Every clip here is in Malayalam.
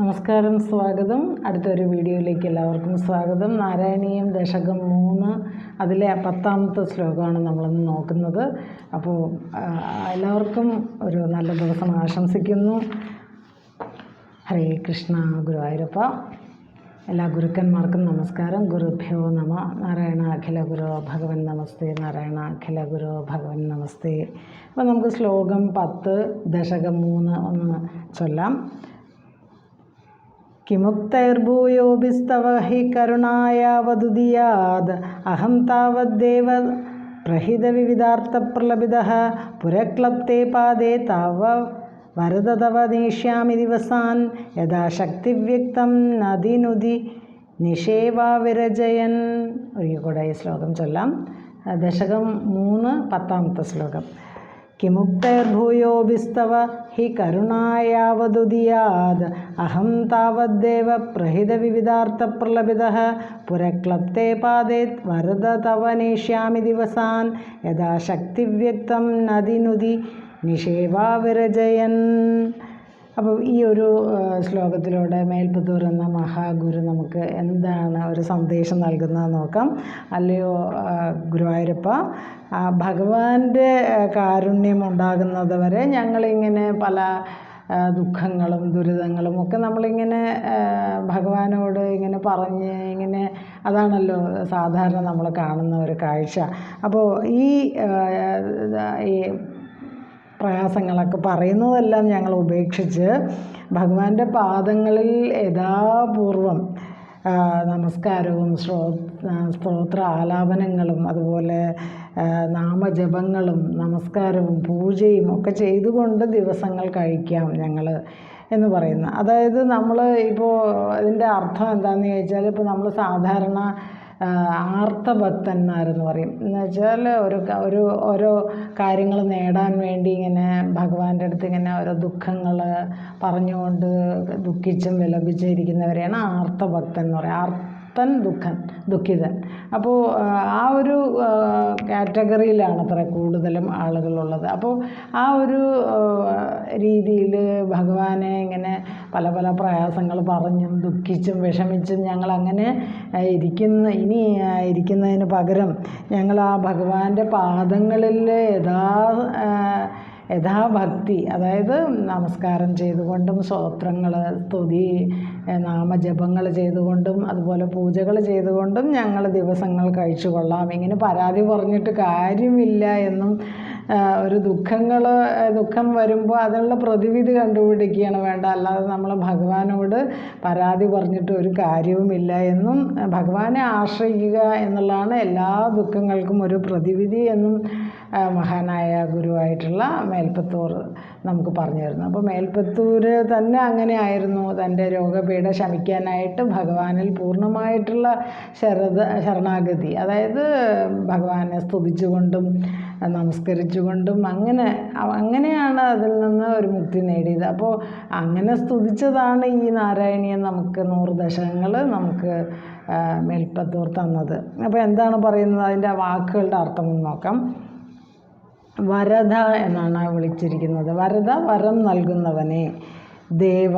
നമസ്കാരം സ്വാഗതം. അടുത്തൊരു വീഡിയോയിലേക്ക് എല്ലാവർക്കും സ്വാഗതം. നാരായണീയം ദശകം മൂന്ന് അതിലെ പത്താമത്തെ ശ്ലോകമാണ് നമ്മളിന്ന് നോക്കുന്നത്. അപ്പോൾ എല്ലാവർക്കും ഒരു നല്ല ദിവസം ആശംസിക്കുന്നു. ഹരേ കൃഷ്ണ ഗുരുവായൂരപ്പ. എല്ലാ ഗുരുക്കന്മാർക്കും നമസ്കാരം. ഗുരുഭ്യോ നമ. നാരായണ അഖില ഗുരു ഭഗവൻ നമസ്തേ. നാരായണ അഖില ഗുരു ഭഗവൻ നമസ്തേ. അപ്പോൾ നമുക്ക് ശ്ലോകം പത്ത് ദശകം മൂന്ന് ഒന്ന് ചൊല്ലാം. കിമുക്തൈർഭൂയോഭിസ്തവ ഹി കരുണായാവതുദിയാത് അഹം താവദ്ദേവ പ്രഹിതവിവിധാർത്ഥപ്രലപിതः പുരക്ലപ്തേ പാദേ താവ വരദ തവ നേഷ്യാമി ദിവസാൻ. യഥാ ശക്തിവ്യക്തം നദിനുതി നിഷേവാ വിരജയൻ. ഒരിക്കൽ കൂടെ ഈ ശ്ലോകം ചൊല്ലാം. ദശകം മൂന്ന് പത്താമത്തെ ശ്ലോകം. കിമുക്തൈർഭൂയോഭിസ്തവ ഹി കരുണായാവതുദിയാത്. അഹം താവദ്ദേവ പ്രഹിതവിവിധാർത്ഥപ്രലപിതः പുരക്ലപ്തേ പാദേ വരദ തവ നേഷ്യാമി ദിവസാൻ. यदा शक्तिव्यक्तं നദിനുതി നിഷേവാ വിരജയൻ. അപ്പോൾ ഈ ഒരു ശ്ലോകത്തിലൂടെ മേൽപ്പത്തൂർ എന്ന മഹാഗുരു നമുക്ക് എന്താണ് ഒരു സന്ദേശം നൽകുന്നത് നോക്കാം. അല്ലയോ ഗുരുവായൂരപ്പ ഭഗവാന്റെ കാരുണ്യം ഉണ്ടാകുന്നത് വരെ ഞങ്ങളിങ്ങനെ പല ദുഃഖങ്ങളും ദുരിതങ്ങളും ഒക്കെ നമ്മളിങ്ങനെ ഭഗവാനോട് ഇങ്ങനെ പറഞ്ഞ് ഇങ്ങനെ അതാണല്ലോ സാധാരണ നമ്മൾ കാണുന്ന ഒരു കാഴ്ച. അപ്പോൾ ഈ പ്രയാസങ്ങളൊക്കെ പറയുന്നതെല്ലാം ഞങ്ങൾ ഉപേക്ഷിച്ച് ഭഗവാന്റെ പാദങ്ങളിൽ യഥാപൂർവം നമസ്കാരവും ശ്രോ സ്തോത്ര ആലാപനങ്ങളും അതുപോലെ നാമജപങ്ങളും നമസ്കാരവും പൂജയും ഒക്കെ ചെയ്തുകൊണ്ട് ദിവസങ്ങൾ കഴിക്കാം ഞങ്ങൾ എന്ന് പറയുന്ന. അതായത് നമ്മൾ ഇപ്പോൾ അതിന്റെ അർത്ഥം എന്താണെന്ന് ചോദിച്ചാൽ ഇപ്പോൾ നമ്മൾ സാധാരണ ആർത്തഭക്തന്മാരെന്ന് പറയും. എന്ന് വെച്ചാൽ ഒരു ഒരു ഓരോ കാര്യങ്ങൾ നേടാൻ വേണ്ടി ഇങ്ങനെ ഭഗവാന്റെ അടുത്ത് ഇങ്ങനെ ഓരോ ദുഃഖങ്ങൾ പറഞ്ഞുകൊണ്ട് ദുഃഖിച്ചും വിലപിച്ചും ഇരിക്കുന്നവരെയാണ് ആർത്തഭക്തൻ എന്ന് പറയുക ആർത്തൻ ദുഃഖൻ ദുഃഖിതൻ. അപ്പോൾ ആ ഒരു കാറ്റഗറിയിലാണ് അത്ര കൂടുതലും ആളുകളുള്ളത്. അപ്പോൾ ആ ഒരു രീതിയിൽ ഭഗവാനെ ഇങ്ങനെ പല പല പ്രയാസങ്ങൾ പറഞ്ഞും ദുഃഖിച്ചും വിഷമിച്ചും ഞങ്ങളങ്ങനെ ഇരിക്കുന്ന. ഇനി ഇരിക്കുന്നതിന് പകരം ഞങ്ങൾ ആ ഭഗവാന്റെ പാദങ്ങളിൽ യഥാ യഥാഭക്തി അതായത് നമസ്കാരം ചെയ്തുകൊണ്ടും സ്തോത്രങ്ങൾ സ്തുതി നാമജപങ്ങൾ ചെയ്തുകൊണ്ടും അതുപോലെ പൂജകൾ ചെയ്തുകൊണ്ടും ഞങ്ങൾ ദിവസങ്ങൾ കഴിച്ചു കൊള്ളാം. ഇങ്ങനെ പരാതി പറഞ്ഞിട്ട് കാര്യമില്ല എന്നും ഒരു ദുഃഖങ്ങൾ ദുഃഖം വരുമ്പോൾ അതിനുള്ള പ്രതിവിധി കണ്ടുപിടിക്കുകയാണ് വേണ്ട. അല്ലാതെ നമ്മൾ ഭഗവാനോട് പരാതി പറഞ്ഞിട്ട് ഒരു കാര്യവുമില്ല എന്നും ഭഗവാനെ ആശ്രയിക്കുക എന്നുള്ളതാണ് എല്ലാ ദുഃഖങ്ങൾക്കും ഒരു പ്രതിവിധി എന്നും മഹാനായ ഗുരുവായിട്ടുള്ള മേൽപ്പത്തൂർ നമുക്ക് പറഞ്ഞു തരുന്നു. അപ്പോൾ മേൽപ്പത്തൂർ തന്നെ അങ്ങനെ ആയിരുന്നു. തന്റെ രോഗപീഠ ശമിക്കാനായിട്ട് ഭഗവാനിൽ പൂർണമായിട്ടുള്ള ശരത ശരണാഗതി അതായത് ഭഗവാനെ സ്തുതിച്ചുകൊണ്ടും നമസ്കരിച്ചുകൊണ്ടും അങ്ങനെ അങ്ങനെയാണ് അതിൽ നിന്ന് ഒരു മുക്തി നേടിയത്. അപ്പോൾ അങ്ങനെ സ്തുതിച്ചതാണ് ഈ നാരായണീയൻ നമുക്ക് നൂറ് ദശകങ്ങൾ നമുക്ക് മേൽപ്പത്തൂർ തന്നത്. അപ്പോൾ എന്താണ് പറയുന്നത്? അതിന്റെ വാക്കുകളുടെ അർത്ഥം നോക്കാം. വരദ എന്നാണ് വിളിച്ചിരിക്കുന്നത്. വരദ വരം നൽകുന്നവനെ ദേവ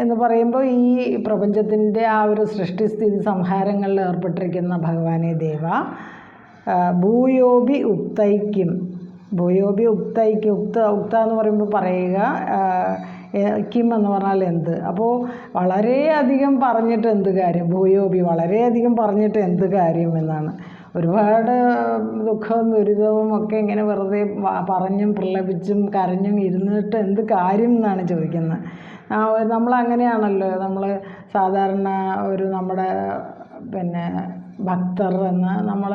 എന്ന് പറയുമ്പോൾ ഈ പ്രപഞ്ചത്തിന്റെ ആ ഒരു സൃഷ്ടിസ്ഥിതി സംഹാരങ്ങളിൽ ഏർപ്പെട്ടിരിക്കുന്ന ഭഗവാനെ ദേവ. ഭൂയോബി ഉക്തൈക്യം. ഭൂയോബി ഉക്തൈക്യം ഉക്ത ഉക്ത എന്ന് പറയുമ്പോൾ പറയുക കിം എന്ന് പറഞ്ഞാൽ എന്ത്? അപ്പോൾ വളരെയധികം പറഞ്ഞിട്ട് എന്ത് കാര്യം? ഭൂയോബി വളരെയധികം പറഞ്ഞിട്ട് എന്ത് കാര്യം എന്നാണ്. ഒരുപാട് ദുഃഖവും ദുരിതവും ഒക്കെ ഇങ്ങനെ വെറുതെ പറഞ്ഞും പ്രലപിച്ചും കരഞ്ഞും ഇരുന്നിട്ട് എന്ത് കാര്യം എന്നാണ് ചോദിക്കുന്നത്. ആ, നമ്മൾ അങ്ങനെയാണല്ലോ നമ്മൾ സാധാരണ ഒരു നമ്മുടെ പിന്നെ ഭക്തർ എന്ന് നമ്മൾ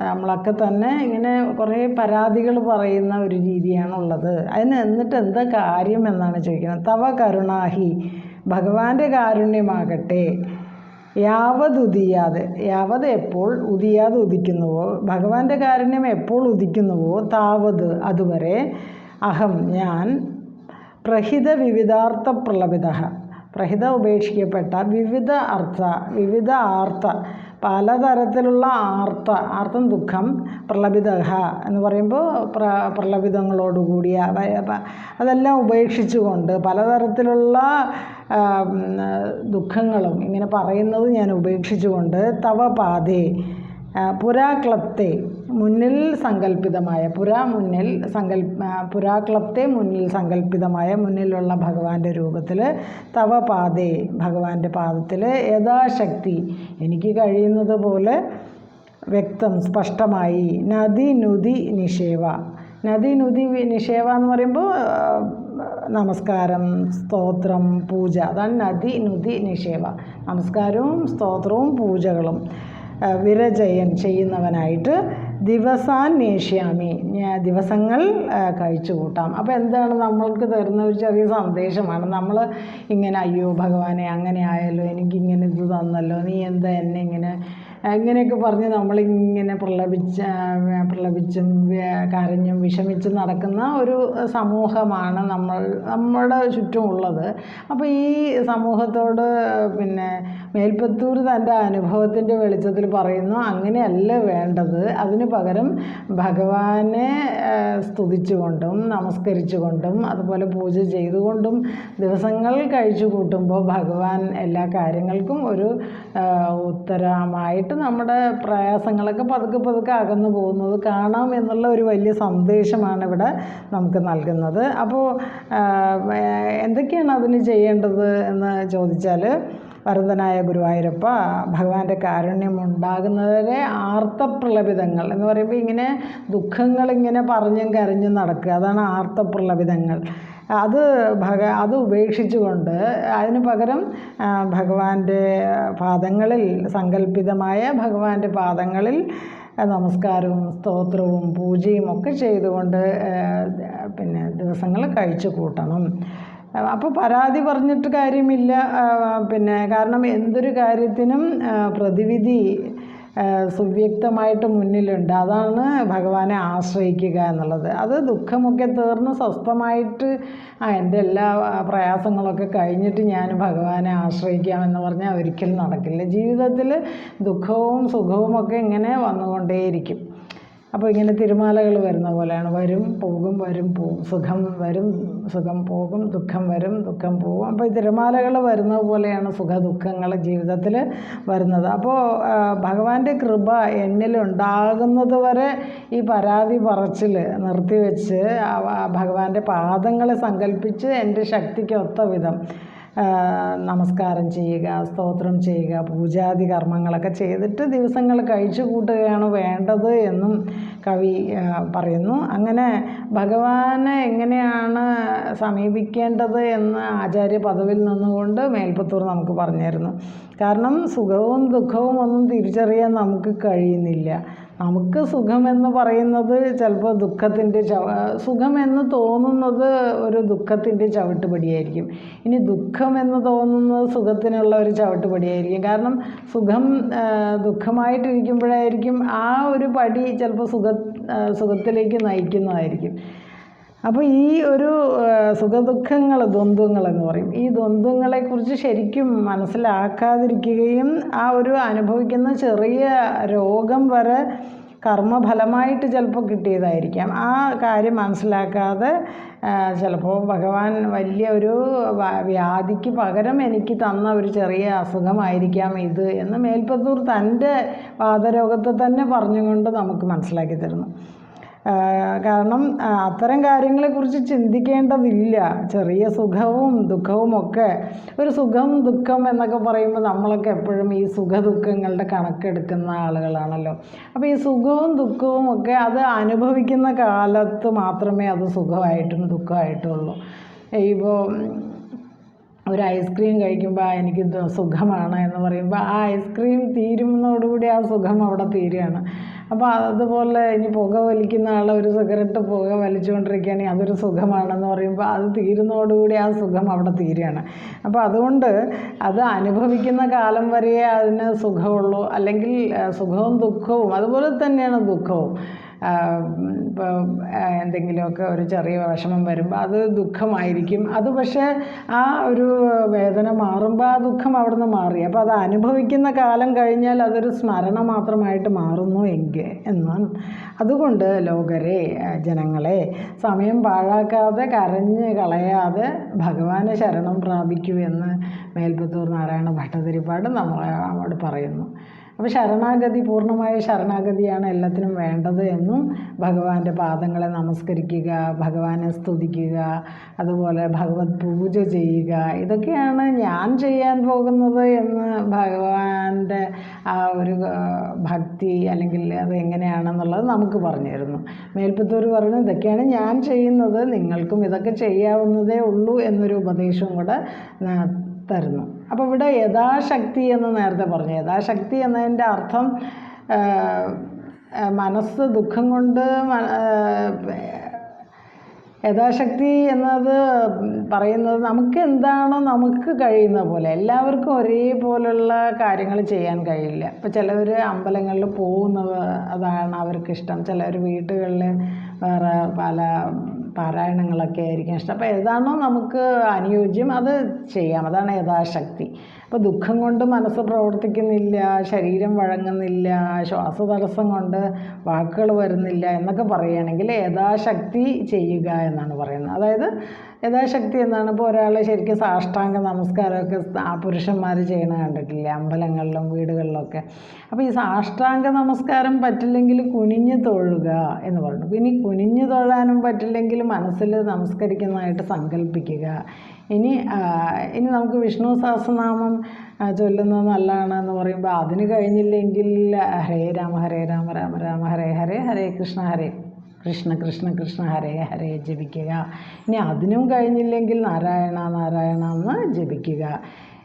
നമ്മളൊക്കെ തന്നെ ഇങ്ങനെ കുറേ പരാതികൾ പറയുന്ന ഒരു രീതിയാണുള്ളത്. അതിന് എന്നിട്ട് എന്താ കാര്യം എന്നാണ് ചോദിക്കുന്നത്? തവ കരുണാഹി ഭഗവാന്റെ കാരുണ്യമാകട്ടെ. യാവത് ഉദിയാതെ യാവത് എപ്പോൾ ഉദിയാതെ ഉദിക്കുന്നുവോ? ഭഗവാന്റെ കാരുണ്യം എപ്പോൾ ഉദിക്കുന്നുവോ? താവത് അതുവരെ അഹം ഞാൻ പ്രഹിത വിവിധാർത്ഥ പ്രലപിത. പ്രഹിത ഉപേക്ഷിക്കപ്പെട്ട വിവിധ അർത്ഥ വിവിധ ആർത്ത പലതരത്തിലുള്ള ആർത്ത ആർത്തം ദുഃഖം പ്രലപിതഹ എന്ന് പറയുമ്പോൾ പ്ര പ്രലപിതങ്ങളോടുകൂടിയ വ- അതെല്ലാം ഉപേക്ഷിച്ചുകൊണ്ട് പലതരത്തിലുള്ള ദുഃഖങ്ങളും ഇങ്ങനെ പറയുന്നത് ഞാൻ ഉപേക്ഷിച്ചുകൊണ്ട് തവ പാതേ ആ, പുരാക്ലപ്തെ മുന്നിൽ സങ്കല്പിതമായ പുരാ മുന്നിൽ സങ്കൽ പുരാക്ലബ്ദേ മുന്നിൽ സങ്കല്പിതമായ മുന്നിലുള്ള ഭഗവാന്റെ രൂപത്തിൽ തവ പാതേ ഭഗവാന്റെ പാദത്തിൽ യഥാശക്തി എനിക്ക് കഴിയുന്നത് പോലെ വ്യക്തം സ്പഷ്ടമായി. നദി നുതി നിഷേവ. നദി നുതി നിഷേവ എന്ന് പറയുമ്പോൾ നമസ്കാരം സ്തോത്രം പൂജ അതാണ് നദി നുതി നിഷേവ. നമസ്കാരവും സ്തോത്രവും പൂജകളും വിരചയൻ ചെയ്യുന്നവനായിട്ട് ഞാൻ ദിവസങ്ങൾ കഴിച്ചു കൂട്ടാം അപ്പോൾ എന്താണ് നമ്മൾക്ക് തരുന്ന ഒരു ചെറിയ സന്ദേശമാണ്. നമ്മൾ ഇങ്ങനെ അയ്യോ ഭഗവാനെ അങ്ങനെ ആയല്ലോ എനിക്കിങ്ങനെ ഇത് തന്നല്ലോ നീ എന്താ എന്നെ ഇങ്ങനെ അങ്ങനെയൊക്കെ പറഞ്ഞ് നമ്മളിങ്ങനെ പ്രലപിച്ച പ്രലപിച്ചും കരഞ്ഞും വിഷമിച്ചും നടക്കുന്ന ഒരു സമൂഹമാണ് നമ്മൾ നമ്മുടെ ചുറ്റുമുള്ളത്. അപ്പോൾ ഈ സമൂഹത്തോട് പിന്നെ മേൽപ്പത്തൂർ തന്റെ അനുഭവത്തിന്റെ വെളിച്ചത്തിൽ പറയുന്നു അങ്ങനെയല്ല വേണ്ടത്. അതിന് പകരം ഭഗവാനെ സ്തുതിച്ചുകൊണ്ടും നമസ്കരിച്ചുകൊണ്ടും അതുപോലെ പൂജ ചെയ്തുകൊണ്ടും ദിവസങ്ങൾ കഴിച്ചു കൂട്ടുമ്പോൾ ഭഗവാൻ എല്ലാ കാര്യങ്ങൾക്കും ഒരു ആ, ഉത്തരമായിട്ട് നമ്മുടെ പ്രയാസങ്ങളൊക്കെ പതുക്കെ പതുക്കെ അകന്നു പോകുന്നത് കാണാം എന്നുള്ള ഒരു വലിയ സന്ദേശമാണ് ഇവിടെ നമുക്ക് നൽകുന്നത്. അപ്പോൾ എന്തൊക്കെയാണ് അതിന് ചെയ്യേണ്ടത് എന്ന് ചോദിച്ചാൽ വരദനായ ഗുരുവായൂരപ്പ ഭഗവാന്റെ കാരുണ്യം ഉണ്ടാകുന്നവരെ ആർത്തപ്രലപിതങ്ങൾ എന്ന് പറയുമ്പോൾ ഇങ്ങനെ ദുഃഖങ്ങൾ ഇങ്ങനെ പറഞ്ഞും കരഞ്ഞും നടക്കുക. അതാണ് ആർത്തപ്രലപിതങ്ങൾ. അത് ഭഗ അത് ഉപേക്ഷിച്ചുകൊണ്ട് അതിന് പകരം ഭഗവാന്റെ പാദങ്ങളിൽ സങ്കല്പിതമായ ഭഗവാന്റെ പാദങ്ങളിൽ നമസ്കാരവും സ്തോത്രവും പൂജയും ഒക്കെ ചെയ്തുകൊണ്ട് പിന്നെ ദിവസങ്ങൾ കഴിച്ചു കൂട്ടണം. അപ്പോൾ പരാതി പറഞ്ഞിട്ട് കാര്യമില്ല പിന്നെ കാരണം എന്തൊരു കാര്യത്തിനും പ്രതിവിധി സുവ്യക്തമായിട്ട് മുന്നിലുണ്ട്. അതാണ് ഭഗവാനെ ആശ്രയിക്കുക എന്നുള്ളത്. അത് ദുഃഖമൊക്കെ തീർന്ന് സ്വസ്ഥമായിട്ട് ആ എന്റെ എല്ലാ പ്രയാസങ്ങളൊക്കെ കഴിഞ്ഞിട്ട് ഞാൻ ഭഗവാനെ ആശ്രയിക്കാമെന്ന് പറഞ്ഞാൽ ഒരിക്കലും നടക്കില്ല. ജീവിതത്തിൽ ദുഃഖവും സുഖവും ഒക്കെ ഇങ്ങനെ വന്നുകൊണ്ടേയിരിക്കും. അപ്പോൾ ഇങ്ങനെ തിരുമാലകൾ വരുന്ന പോലെയാണ്. വരും പോകും വരും പോകും. സുഖം വരും സുഖം പോകും ദുഃഖം വരും ദുഃഖം പോകും. അപ്പോൾ ഈ തിരുമാലകൾ വരുന്ന പോലെയാണ് സുഖ ദുഃഖങ്ങൾ ജീവിതത്തിൽ വരുന്നത്. അപ്പോൾ ഭഗവാന്റെ കൃപ എന്നിൽ ഉണ്ടാകുന്നത് വരെ ഈ പരാതി പറച്ചിൽ നിർത്തിവെച്ച് ഭഗവാന്റെ പാദങ്ങളെ സങ്കല്പിച്ച് എന്റെ ശക്തിക്ക് ഒത്ത വിധം നമസ്കാരം ചെയ്യുക സ്തോത്രം ചെയ്യുക പൂജാതി കർമ്മങ്ങളൊക്കെ ചെയ്തിട്ട് ദിവസങ്ങൾ കഴിച്ചു കൂട്ടുകയാണ് വേണ്ടത് എന്നും കവി പറയുന്നു. അങ്ങനെ ഭഗവാനെ എങ്ങനെയാണ് സമീപിക്കേണ്ടത് എന്ന് ആചാര്യ പദവിയിൽ നിന്നുകൊണ്ട് മേൽപ്പത്തൂർ നമുക്ക് പറഞ്ഞു തരുന്നു കാരണം സുഖവും ദുഃഖവും ഒന്നും തിരിച്ചറിയാൻ നമുക്ക് കഴിയുന്നില്ല. നമുക്ക് സുഖമെന്ന് പറയുന്നത് ചിലപ്പോൾ ദുഃഖത്തിന്റെ ചവ സുഖമെന്ന് തോന്നുന്നത് ഒരു ദുഃഖത്തിന്റെ ചവിട്ടുപടിയായിരിക്കും. ഇനി ദുഃഖമെന്ന് തോന്നുന്നത് സുഖത്തിനുള്ള ഒരു ചവിട്ടുപടിയായിരിക്കും. കാരണം സുഖം ദുഃഖമായിട്ടിരിക്കുമ്പോഴായിരിക്കും ആ ഒരു പടി ചിലപ്പോൾ സുഖ സുഖത്തിലേക്ക് നയിക്കുന്നതായിരിക്കും. അപ്പോൾ ഈ ഒരു സുഖദുഃഖങ്ങൾ എന്ന് പറയും. ഈ ദ്വന്ദ്ങ്ങളെക്കുറിച്ച് ശരിക്കും മനസ്സിലാക്കാതിരിക്കുകയും ആ ഒരു അനുഭവിക്കുന്ന ചെറിയ രോഗം വരെ കർമ്മഫലമായിട്ട് ചിലപ്പോൾ കിട്ടിയതായിരിക്കാം. ആ കാര്യം മനസ്സിലാക്കാതെ ചിലപ്പോൾ ഭഗവാൻ വലിയ ഒരു വ്യാധിക്ക് പകരം എനിക്ക് തന്ന ഒരു ചെറിയ അസുഖമായിരിക്കാം ഇത് എന്ന് മേൽപ്പത്തൂർ തന്റെ വാദരോഗത്തെ തന്നെ പറഞ്ഞുകൊണ്ട് നമുക്ക് മനസ്സിലാക്കി തരുന്നു. കാരണം അത്തരം കാര്യങ്ങളെക്കുറിച്ച് ചിന്തിക്കേണ്ടതില്ല. ചെറിയ സുഖവും ദുഃഖവും ഒക്കെ. ഒരു സുഖം ദുഃഖം എന്നൊക്കെ പറയുമ്പോൾ നമ്മളൊക്കെ എപ്പോഴും ഈ സുഖ ദുഃഖങ്ങളുടെ കണക്കെടുക്കുന്ന ആളുകളാണല്ലോ. അപ്പോൾ ഈ സുഖവും ദുഃഖവും ഒക്കെ അത് അനുഭവിക്കുന്ന കാലത്ത് മാത്രമേ അത് സുഖമായിട്ടും ദുഃഖമായിട്ടും ഉള്ളൂ ഇപ്പോൾ ഒരു ഐസ്ക്രീം കഴിക്കുമ്പോൾ എനിക്ക് സുഖമാണ് എന്ന് പറയുമ്പോൾ ആ ഐസ്ക്രീം തീരുന്നതോടുകൂടി ആ സുഖം അവിടെ തീരുകയാണ്. അപ്പോൾ അതുപോലെ ഇനി പുക വലിക്കുന്ന ആൾ ഒരു സിഗരറ്റ് പുക വലിച്ചുകൊണ്ടിരിക്കുകയാണെങ്കിൽ അതൊരു സുഖമാണെന്ന് പറയുമ്പോൾ അത് തീരുന്നതോടുകൂടി ആ സുഖം അവിടെ തീരുകയാണ്. അപ്പോൾ അതുകൊണ്ട് അത് അനുഭവിക്കുന്ന കാലം വരെയേ അതിന് സുഖമുള്ളൂ. അല്ലെങ്കിൽ സുഖവും ദുഃഖവും അതുപോലെ തന്നെയാണ് ദുഃഖവും. എന്തെങ്കിലുമൊക്കെ ഒരു ചെറിയ വിഷമം വരുമ്പോൾ അത് ദുഃഖമായിരിക്കും. അത് പക്ഷേ ആ ഒരു വേദന മാറുമ്പോൾ ആ ദുഃഖം അവിടെ നിന്ന് മാറി. അപ്പോൾ അത് അനുഭവിക്കുന്ന കാലം കഴിഞ്ഞാൽ അതൊരു സ്മരണ മാത്രമായിട്ട് മാറുന്നു എങ്കിൽ എന്നാണ്. അതുകൊണ്ട് ലോകരെ ജനങ്ങളെ സമയം പാഴാക്കാതെ കരഞ്ഞ് കളയാതെ ഭഗവാനെ ശരണം പ്രാപിക്കൂ എന്ന് മേൽപ്പത്തൂർ നാരായണ ഭട്ടതിരിപ്പാട് നമ്മളോട് പറയുന്നു. അപ്പോൾ ശരണാഗതി പൂർണമായ ശരണാഗതിയാണ് എല്ലാത്തിനും വേണ്ടത് എന്നും ഭഗവാന്റെ പാദങ്ങളെ നമസ്കരിക്കുക ഭഗവാനെ സ്തുതിക്കുക അതുപോലെ ഭഗവത് പൂജ ചെയ്യുക. ഇതൊക്കെയാണ് ഞാൻ ചെയ്യാൻ പോകുന്നത് എന്ന് ഭഗവാന്റെ ആ ഒരു ഭക്തി അല്ലെങ്കിൽ അത് എങ്ങനെയാണെന്നുള്ളത് നമുക്ക് പറഞ്ഞു തരുന്നു. മേൽപ്പത്തൂർ പറഞ്ഞു ഇതൊക്കെയാണ് ഞാൻ ചെയ്യുന്നത് നിങ്ങൾക്കും ഇതൊക്കെ ചെയ്യാവുന്നതേ ഉള്ളൂ എന്നൊരു ഉപദേശവും കൂടെ തരുന്നു. അപ്പോൾ ഇവിടെ യഥാശക്തി എന്ന് നേരത്തെ പറഞ്ഞു. യഥാശക്തി എന്നതിന്റെ അർത്ഥം മനസ്സ് ദുഃഖം കൊണ്ട് യഥാശക്തി എന്നത് പറയുന്നത് നമുക്ക് എന്താണോ നമുക്ക് കഴിയുന്ന പോലെ എല്ലാവർക്കും ഒരേപോലുള്ള കാര്യങ്ങൾ ചെയ്യാൻ കഴിയില്ല. ഇപ്പോൾ ചിലവർ അമ്പലങ്ങളിൽ പോകുന്നത് അതാണ് അവർക്കിഷ്ടം. ചിലവർ വീടുകളിൽ വേറെ പല പാരായണങ്ങളൊക്കെ ആയിരിക്കും ഇഷ്ടം. അപ്പോൾ ഏതാണോ നമുക്ക് അനുയോജ്യം അത് ചെയ്യാം. അതാണ് യഥാശക്തി. അപ്പോൾ ദുഃഖം കൊണ്ട് മനസ്സ് പ്രവർത്തിക്കുന്നില്ല ശരീരം വഴങ്ങുന്നില്ല ശ്വാസതടസ്സം കൊണ്ട് വാക്കുകൾ വരുന്നില്ല എന്നൊക്കെ പറയുകയാണെങ്കിൽ യഥാശക്തി ചെയ്യുക എന്നാണ് പറയുന്നത്. അതായത് യഥാശക്തി എന്നാണ്. ഇപ്പോൾ ഒരാളെ ശരിക്കും സാഷ്ടാംഗ നമസ്കാരമൊക്കെ ആ പുരുഷന്മാർ ചെയ്യണ കണ്ടിട്ടില്ല? അമ്പലങ്ങളിലും വീടുകളിലൊക്കെ. അപ്പോൾ ഈ സാഷ്ടാംഗ നമസ്കാരം പറ്റില്ലെങ്കിൽ കുനിഞ്ഞു തൊഴുക എന്ന് പറഞ്ഞു. ഇനി കുനിഞ്ഞു തൊഴാനും പറ്റില്ലെങ്കിൽ മനസ്സിൽ നമസ്കരിക്കുന്നതായിട്ട് സങ്കല്പിക്കുക. ഇനി ഇനി നമുക്ക് വിഷ്ണു സഹസ്രനാമം ചൊല്ലുന്നത് നല്ലതാണ് എന്ന് പറയുമ്പോൾ അതിന് കഴിഞ്ഞില്ലെങ്കിൽ ഹരേ രാമ ഹരേ രാമ രാമ രാമ ഹരേ ഹരേ ഹരേ കൃഷ്ണ ഹരേ കൃഷ്ണ കൃഷ്ണ കൃഷ്ണ ഹരേ ഹരേ ജപിക്കുക. ഇനി അതിനും കഴിഞ്ഞില്ലെങ്കിൽ നാരായണ നാരായണ എന്ന് ജപിക്കുക.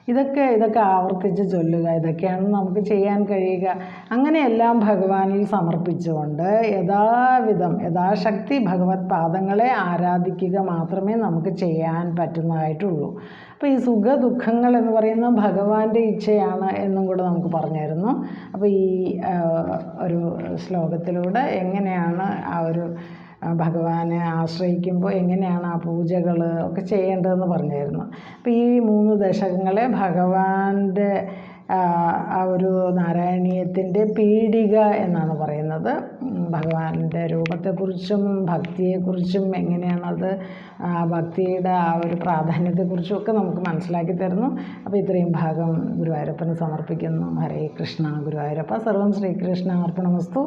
ഇതൊക്കെ ഇതൊക്കെ ആവർത്തിച്ച് ചൊല്ലുക ഇതൊക്കെയാണ് നമുക്ക് ചെയ്യാൻ കഴിയുക. അങ്ങനെയെല്ലാം ഭഗവാനിൽ സമർപ്പിച്ചുകൊണ്ട് യഥാവിധം യഥാശക്തി ഭഗവത് പാദങ്ങളെ ആരാധിക്കുക മാത്രമേ നമുക്ക് ചെയ്യാൻ പറ്റുന്നതായിട്ടുള്ളൂ. അപ്പോൾ ഈ സുഖ ദുഃഖങ്ങൾ എന്ന് പറയുന്ന ഭഗവാന്റെ ഇച്ഛയാണ് എന്നും കൂടെ നമുക്ക് പറഞ്ഞിരുന്നു അപ്പോൾ ഈ ഒരു ശ്ലോകത്തിലൂടെ എങ്ങനെയാണ് ആ ഒരു ഭഗവാനെ ആശ്രയിക്കുമ്പോൾ എങ്ങനെയാണ് ആ പൂജകൾ ഒക്കെ ചെയ്യേണ്ടതെന്ന് പറഞ്ഞായിരുന്നു. അപ്പോൾ ഈ മൂന്ന് ദശകങ്ങളെ ഭഗവാന്റെ ആ, ഒരു നാരായണീയത്തിന്റെ പീഡിക എന്നാണ് പറയുന്നത്. ഭഗവാന്റെ രൂപത്തെക്കുറിച്ചും ഭക്തിയെക്കുറിച്ചും എങ്ങനെയാണത് ഭക്തിയുടെ ആ ഒരു പ്രാധാന്യത്തെക്കുറിച്ചും ഒക്കെ നമുക്ക് മനസ്സിലാക്കി തരുന്നു. അപ്പോൾ ഇത്രയും ഭാഗം ഗുരുവായൂരപ്പന് സമർപ്പിക്കുന്നു. ഹരേ കൃഷ്ണ ഗുരുവായൂരപ്പ. സർവം ശ്രീകൃഷ്ണ അർപ്പണമസ്തു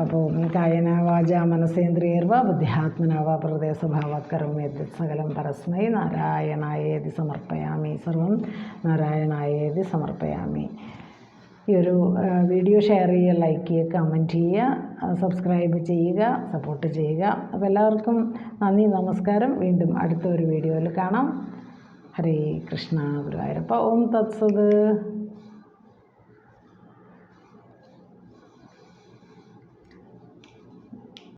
അപ്പോൾ കായന വാച മനസേന്ദ്രിയർവ ബുദ്ധ്യാത്മനാവ പ്രദേശഭാവാത് കരോമി യദ്യത് സകലം പരസ്മൈ നാരായണായേതി സമർപ്പയാമി. സർവം നാരായണായേതി സമർപ്പയാമി. ഈ ഒരു വീഡിയോ ഷെയർ ചെയ്യുക ലൈക്ക് ചെയ്യുക കമന്റ് ചെയ്യുക സബ്സ്ക്രൈബ് ചെയ്യുക സപ്പോർട്ട് ചെയ്യുക. അപ്പോൾ എല്ലാവർക്കും നന്ദി നമസ്കാരം. വീണ്ടും അടുത്ത ഒരു വീഡിയോയിൽ കാണാം. ഹരേ കൃഷ്ണ ഗുരുവായൂരപ്പ. ഓം തത്സത്.